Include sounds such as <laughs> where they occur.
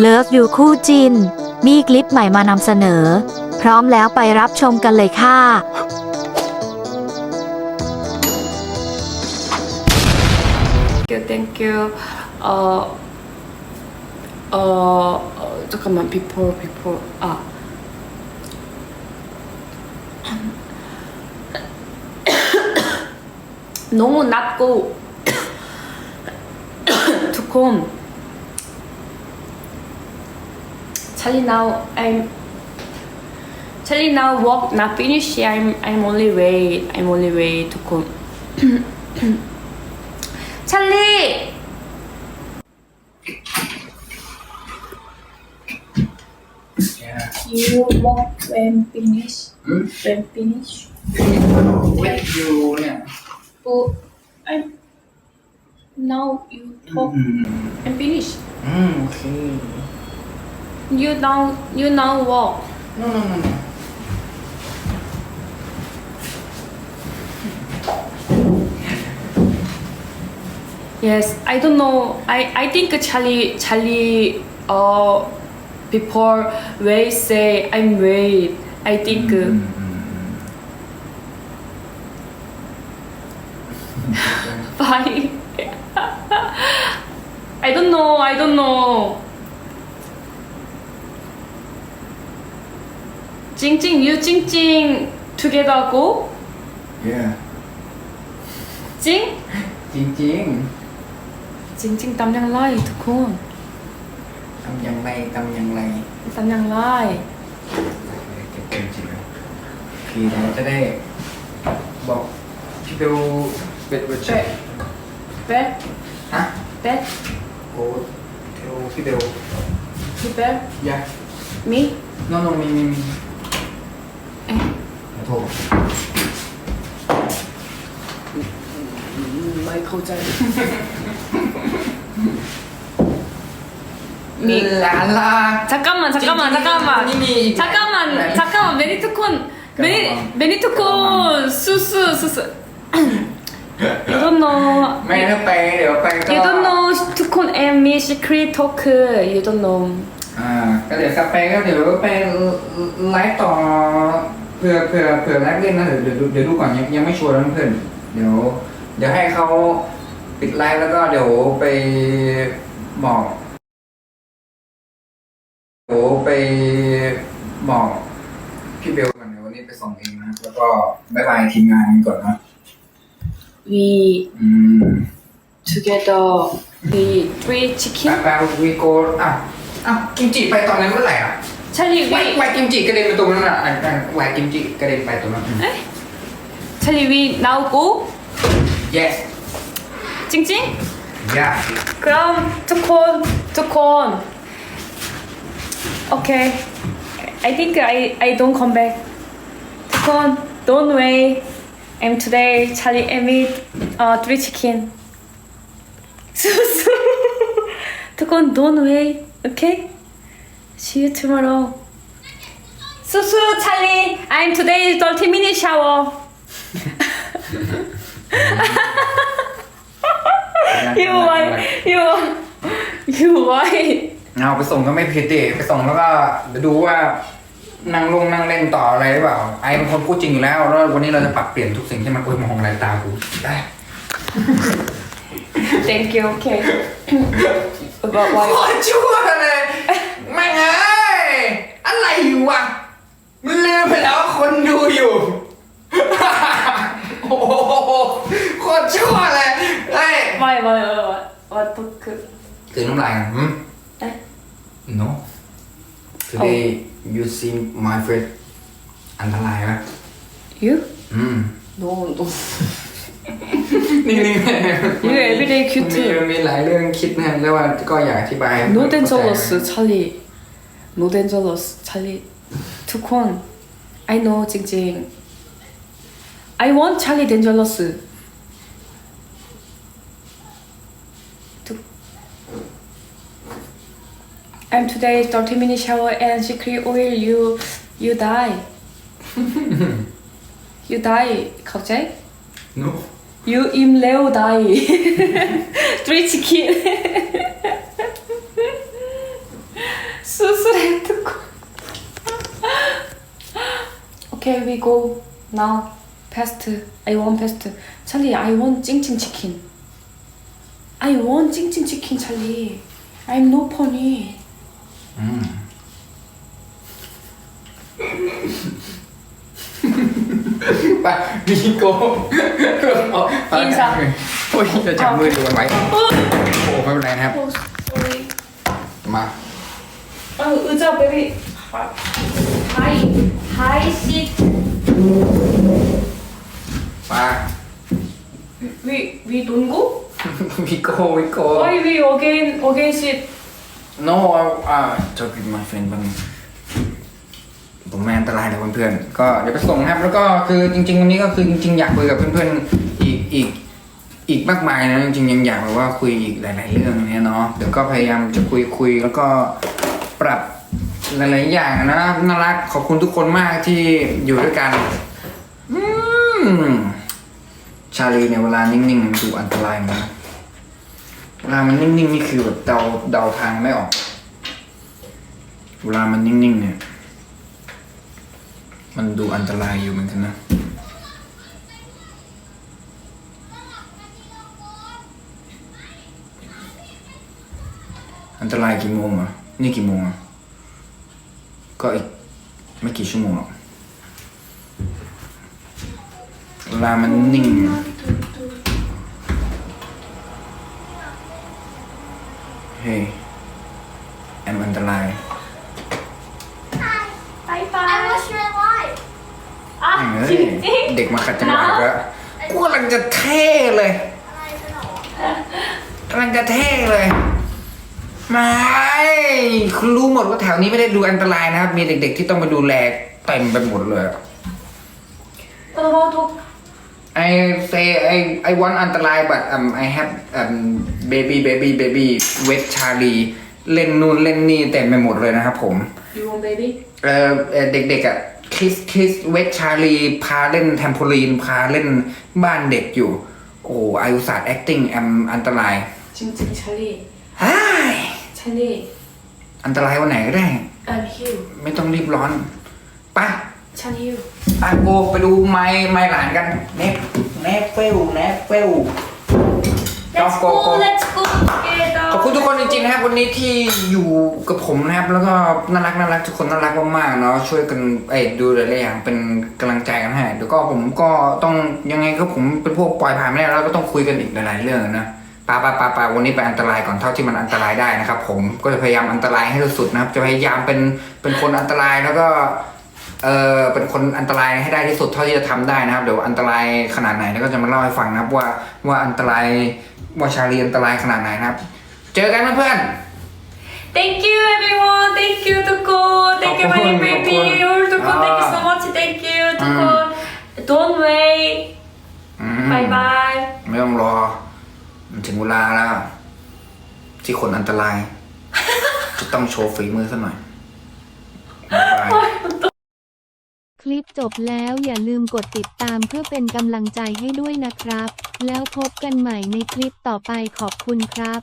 เลิฟอยู่คู่จิน มีคลิปใหม่มานำเสนอ พร้อมแล้วไปรับชมกันเลยค่ะ Thank you, thank you. 어, 어, 어 잠깐만, before, before. 아. 너무 낮고 두콤 Charlie now I'm Charlie now work not finish I'm I'm only wait I'm only wait to come <coughs> Charlie. You walk when finish hmm? when finish when you yeah. But I'm now you talk mm -hmm. and finish. Mm, okay. You now you now walk. No, no, no, no. Yes, I don't know. I, I think Charlie Charlie uh before they say I'm Ray. I think uh, mm-hmm. <laughs> bye. <laughs> I don't know. I don't know. Jing Jing, you Jing Jing together go. yeah Jing. จริงจริงจริงๆตำยังไล่ทุกคนๆทำอย่างไรทำอย่างไรตำยังไล่เก็บเป็นจริงแล้วพี่เราจะได้บอกพี่เบลเบ็ดเบ็ดแช่เป๊ะฮะเป๊ะโอ้เทลพี่เบลพี่เป๊ะยามีโนโนมีมีมีเอ๊ะขอ โทษ ไม่เข้าใจมี ลาลา 잠깐만 잠깐만 잠깐만 님이 잠깐만 네. 잠깐만 메리트콘 메리 메리트콘 수수 수수 You don't know ไม่ถ้าไปเดี๋ยวไปก็ You don't know 투콘 and me secret talk You don't know อ่าก็เดี๋ยวกลับไปก็เดี๋ยวไปไลฟ์ต่อ เผื่อเผื่อเผื่อไลฟ์เล่นนะเดี๋ยวเดี๋ยวดูเดี๋ยวดูก่อนยังยังไม่ชัวร์นะเพื่อนเดี๋ยว เดี๋ยวให้เขาปิดไลฟ์แล้วก็เดี๋ยวไปบอกเดี๋ยวไปบอกพี่เบลก่อนเดี๋ยววันนี้ไปส่งเองนะแล้วก็บายบายทีมงานกันก่อนนะ We อืม together we three แป chicken แปวีโกอะอ้าวกิมจิไปตอนนั้นเมื่อไหร่อะ 찰리 แหวก we แหวกกิมจิกระเด็นไปตรงนั้นอ่ะอ่ะอ่ะแหวกกิมจิกระเด็นไปตรงนั้นอืม 찰리 we now go yes 찡찡 yeah 그럼 투콘 투콘 오케이 I think I I don't come back 투콘 don't wait I'm today Charlie and me uh three chicken <laughs> 수수 투콘 don't wait okay See you tomorrow 수수 Charlie I'm today 30 minute shower you why you you why เอาไปส่งก็ไม่ผิดดิไปส่งแล้วก็เดี๋ยวดูว่านั่งลงนั่งเล่นต่ออะไรหรือเปล่า ไอ้เป็นคนพูดจริงอยู่แล้วแล้ววันนี้เราจะปรับเปลี่ยนทุกสิ่งที่มันอุ้ยมองอะไรตากูได้ thank you okay but โค why ตรชั่วเลยแม่งเอ้ย อะไรอยู่วะมันลืมไปแล้วว่าคนดูอยู่ โอ้โหโคตรชั่วเลยเฮ้ย why why what what book คือน้ำลายอะหืม เอ๊ะ no today you see my face อันตรายปะ you อืม no no นี่นี่ You everyday cute มีมีหลายเรื่องคิดนะแล้วว่าก็อยากอธิบาย no dangerous Charlie Los Angeles ฉันลีทุกคน I know จริงๆ I want Charlie Dangerous ทุก I'm today 30 minutes, shower and secret oil. You you die. <laughs> You die. เข้าใจ No. You im Leo die. <laughs> Three chicken. <laughs> Can we go now? Fast. I want fast. Charlie I want 찡찡 치 킨. I want 찡찡 치 킨, 찰 리. I'm no funny. 음. 봐, 미 고. 어, 아, 인 사. 호 이, 저 장물 이거 많 이. 오, 빨리나มาโ sorry. 마. 아, 의자 베 리. 하 이. ะครับ Oh, sorry. มา Oh, 의 자, baby. Hi. Hi, sit. มา We, we don't go? มีโกมีโก Why we again, again sit? no อ่าจะกินมาเฟนบ้างผมไม่อันตรายนะเพื่อนๆก็เดี๋ยวไปส่งนะครับ แล้วก็คือจริง ๆ วันนี้ก็คือจริง ๆ อยากคุยกับเพื่อนๆอีกอีกอีกมากมายนะจริงๆยังอยากแบบว่าคุยอีกหลาย ๆ เรื่องเนี้ยเนาะเดี๋ยวก็พยายามจะคุยคุยแล้วก็ปรับ หลายๆอย่างนะน่ารักขอบคุณทุกคนมากที่อยู่ด้วยกันอืมชาลีเนี่ยเวลานิ่งๆมันดูอันตรายนกันเวลามันนิ่งๆนี่คือแบบเดาเดาทางไม่ออก เวลามันนิ่งๆเนี่ย มันดูอันตรายอยู่เหมือนกันนะอันตรายกี่โมงอะ นี่กี่โมงอะ ก็อีกไม่กี่ชั่วโมงหรอกเวลามันนิ่ง เฮ้ยแอมอันตราย Bye I bye. wish you alive. อะเฮ้ยจริงจริงเด็กมาขัดจังหวะแล้วกูกำลังจะเท่เลยกำลังจะเท่เลย ไม่คุณรู้หมดว่าแถวนี้ไม่ได้ดูอันตรายนะครับ มีเด็กๆที่ต้องมาดูแลเต็มไปหมดเลย What about talk? I say I I want อันตราย but um I have um baby baby baby wet Charlie เล่นนู่นเล่นนี่เต็มไปหมดเลยนะครับผม You want baby? เอ่อเอ่อเด็กๆอะคริสคริสเวทชาลีพาเล่นแทมโพลีนพาเล่นบ้านเด็กอยู่ โอ้อายุศาสตร์ acting แอมอันตราย찡찡 Charlie. ฮ่า ย Charlie. อันตรายวันไหนก็ได้ I'm here. ไม่ต้องรีบร้อนไป Charlie here. ไปโบไปดูไม้ไม้หลานกันเนฟเนฟเฟลเนฟเฟล Let's go, go, go. let's go together. ขอบคุณทุกคนจริงๆนะครับวันนี้ที่อยู่กับผมนะครับ แล้วก็น่ารักน่ารักทุกคนน่ารักมากๆเนาะช่วยกันเอ้ยดูหลายๆอย่างเป็นกำลังใจกันให้เดี๋ยวก็ผมก็ต้องยังไงก็ผมเป็นพวกปล่อยผ่านไม่ได้แล้วก็ต้องคุยกันอีกหลายๆเรื่องนะ ปาปาปาปาวันนี้ไปอันตรายก่อนเท่าที่มันอันตรายได้นะครับ ผมก็จะพยายามอันตรายให้ที่สุดนะครับ จะพยายามเป็นเป็นคนอันตรายแล้วก็เออเป็นคนอันตรายให้ได้ที่สุดเท่าที่จะทำได้นะครับเดี๋ยวอันตรายขนาดไหนแล้วก็จะมาเล่าให้ฟังนะครับ ว่าว่าอันตรายว่าชาลีอันตรายขนาดไหนนะครับ เจอกันเพื่อน Thank you everyone. Thank you ทุกคน Thank you ขอบ my คุณ baby. ขอบคุณ All ทุกคน Thank you อ่า so much. Thank you ทุกคน Don't wait. ๆอืม Bye bye. ไม่ต้องรอ มันถึงเวลาแล้ว ที่คนอันตราย จะต้องโชว์ฝีมือสักหน่อยบ๊ายบาย คลิปจบแล้วอย่าลืมกดติดตามเพื่อเป็นกำลังใจให้ด้วยนะครับ แล้วพบกันใหม่ในคลิปต่อไปขอบคุณครับ